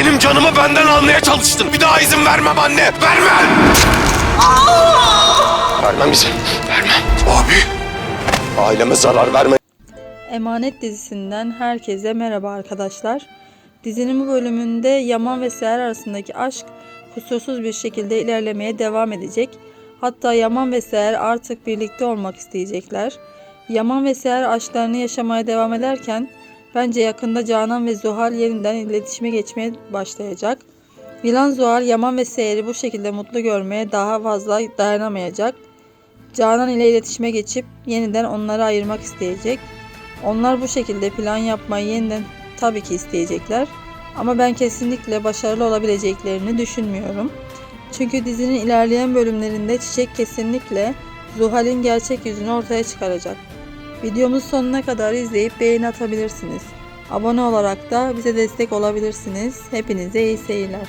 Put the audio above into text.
Benim canımı benden almaya çalıştın. Bir daha izin vermem anne. Vermem. Vermem izin. Vermem. Abi. Aileme zarar verme. Emanet dizisinden herkese merhaba arkadaşlar. Dizinin bu bölümünde Yaman ve Seher arasındaki aşk kusursuz bir şekilde ilerlemeye devam edecek. Hatta Yaman ve Seher artık birlikte olmak isteyecekler. Yaman ve Seher aşklarını yaşamaya devam ederken bence yakında Canan ve Zuhal yeniden iletişime geçmeye başlayacak. Yılan Zuhal Yaman ve Seher'i bu şekilde mutlu görmeye daha fazla dayanamayacak. Canan ile iletişime geçip yeniden onları ayırmak isteyecek. Onlar bu şekilde plan yapmayı yeniden tabii ki isteyecekler. Ama ben kesinlikle başarılı olabileceklerini düşünmüyorum. Çünkü dizinin ilerleyen bölümlerinde Çiçek kesinlikle Zuhal'in gerçek yüzünü ortaya çıkaracak. Videomuz sonuna kadar izleyip beğeni atabilirsiniz. Abone olarak da bize destek olabilirsiniz. Hepinize iyi seyirler.